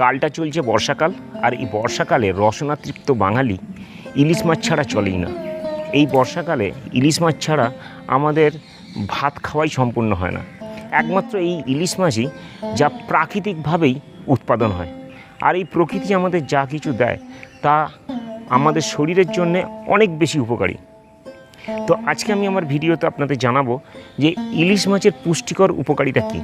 কালটা চলছে বর্ষাকাল, আর এই বর্ষাকালে রসনাতৃপ্ত বাঙালি ইলিশ মাছ ছাড়া চলেই না। এই বর্ষাকালে ইলিশ মাছ ছাড়া আমাদের ভাত খাওয়াই সম্পূর্ণ হয় না। একমাত্র এই ইলিশ মাছই যা প্রাকৃতিকভাবেই উৎপাদন হয়। আর এই প্রকৃতি আমাদের যা কিছু দেয়, তা আমাদের শরীরের জন্যে অনেক বেশি উপকারী। তো আজকে আমি আমার ভিডিওতে আপনাদের জানাব যে ইলিশ মাছের পুষ্টিকর উপকারিতা কী।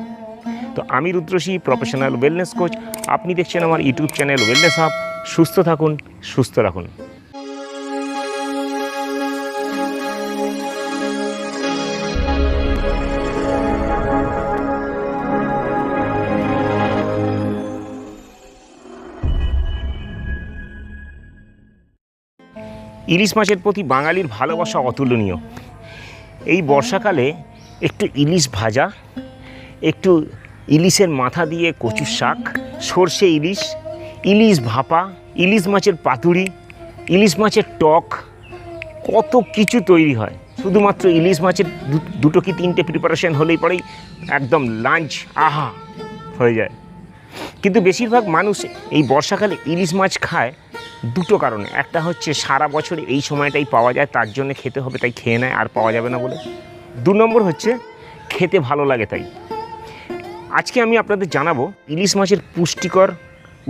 তো আমি রুদ্রসী প্রফেশনাল ওয়েলনেস কোচ আপনি দেখছেন আমার ইউটিউব চ্যানেল ওয়েলনেস হাব সুস্থ থাকুন সুস্থ রাখুন। ইলিশ মাছের প্রতি বাঙালির ভালোবাসা অতুলনীয়। এই বর্ষাকালে একটু ইলিশ ভাজা একটু ইলিশের মাথা দিয়ে কচুর শাক, সর্ষে ইলিশ ইলিশ ভাপা, ইলিশ মাছের পাতুরি ইলিশ মাছের টক, কত কিছু তৈরি হয়। শুধুমাত্র ইলিশ মাছের দুটো কি তিনটে প্রিপারেশন হলেই পরেই একদম লাঞ্চ আহা, হয়ে যায়। কিন্তু বেশিরভাগ মানুষ এই বর্ষাকালে ইলিশ মাছ খায় দুটো কারণে। একটা হচ্ছে সারা বছর এই সময়টাই পাওয়া যায়, তার জন্য খেতে হবে, তাই খেয়ে নেয়, আর পাওয়া যাবে না বলে। দু নম্বর হচ্ছে, খেতে ভালো লাগে তাই। আজকে আমি আপনাদের জানাব ইলিশ মাছের পুষ্টিকর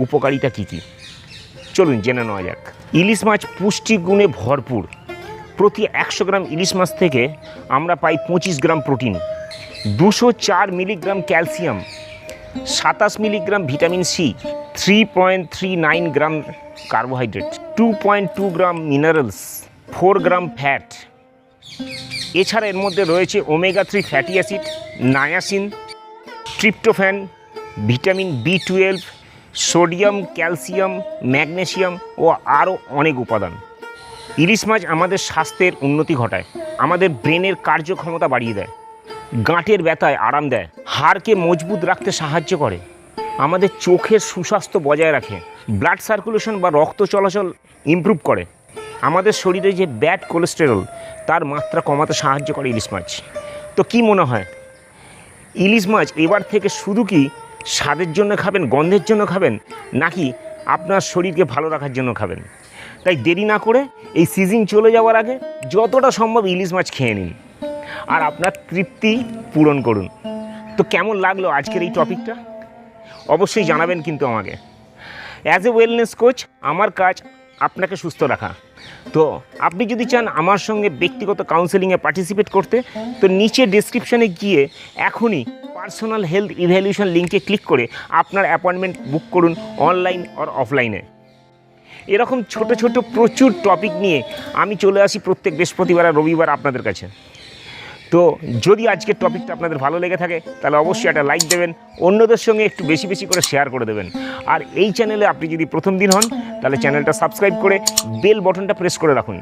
উপকারিতা কী কী। চলুন জেনে নেওয়া যাক। ইলিশ মাছ পুষ্টিগুণে ভরপুর। প্রতি একশো গ্রাম ইলিশ মাছ থেকে আমরা পাই পঁচিশ গ্রাম প্রোটিন, দুশো চার মিলিগ্রাম ক্যালসিয়াম, সাতাশ milligram vitamin C, three point three nine gram carbohydrate, two point two gram minerals, four gram fat. এছাড়া এর মধ্যে রয়েছে omega three fatty acid, niacin tryptophan vitamin B twelve sodium calcium magnesium ও আরও অনেক উপাদান। ইলিশ মাছ আমাদের স্বাস্থ্যের উন্নতি ঘটায়, আমাদের ব্রেনের কার্যক্ষমতা বাড়িয়ে দেয়, গাঁটের ব্যথায় আরাম দেয়, হাড়কে মজবুত রাখতে সাহায্য করে, আমাদের চোখের সুস্বাস্থ্য বজায় রাখে ব্লাড সার্কুলেশন বা রক্ত চলাচল ইমপ্রুভ করে। আমাদের শরীরে যে ব্যাড কোলেস্টেরল তার মাত্রা কমাতে সাহায্য করে ইলিশ মাছ। তো কি মনে হয়? ইলিশ মাছ এবার থেকে শুধু কি স্বাদের জন্য খাবেন, গন্ধের জন্য খাবেন, নাকি আপনার শরীরকে ভালো রাখার জন্য খাবেন? তাই দেরি না করে এই সিজন চলে যাওয়ার আগে যতটা সম্ভব ইলিশ মাছ খেয়ে নিন। আর আপনার তৃপ্তি পূরণ করুন। তো কেমন লাগল আজকের এই টপিকটা? অবশ্যই জানাবেন কিন্তু আমাকে। অ্যাজ এ ওয়েলনেস কোচ আমার কাজ আপনাকে সুস্থ রাখা। তো আপনি যদি চান আমার সঙ্গে ব্যক্তিগত কাউন্সেলিংয়ে পার্টিসিপেট করতে, তো নিচে ডিসক্রিপশানে গিয়ে এখনই পার্সোনাল হেলথ ইভ্যালুয়েশন লিঙ্কে ক্লিক করে আপনার অ্যাপয়েন্টমেন্ট বুক করুন অনলাইন আর অফলাইনে এরকম ছোট ছোট প্রচুর টপিক নিয়ে আমি চলে আসি প্রত্যেক বৃহস্পতিবার আর রবিবার আপনাদের কাছে। তো যদি আজকের টপিকটা আপনাদের ভালো লেগে থাকে, তাহলে অবশ্যই একটা লাইক দেবেন, অন্যদের সঙ্গে একটু বেশি বেশি করে শেয়ার করে দেবেন। আর এই চ্যানেলে আপনি যদি প্রথম দিন হন, তাহলে চ্যানেলটা সাবস্ক্রাইব করে বেল বটনটা প্রেস করে রাখুন।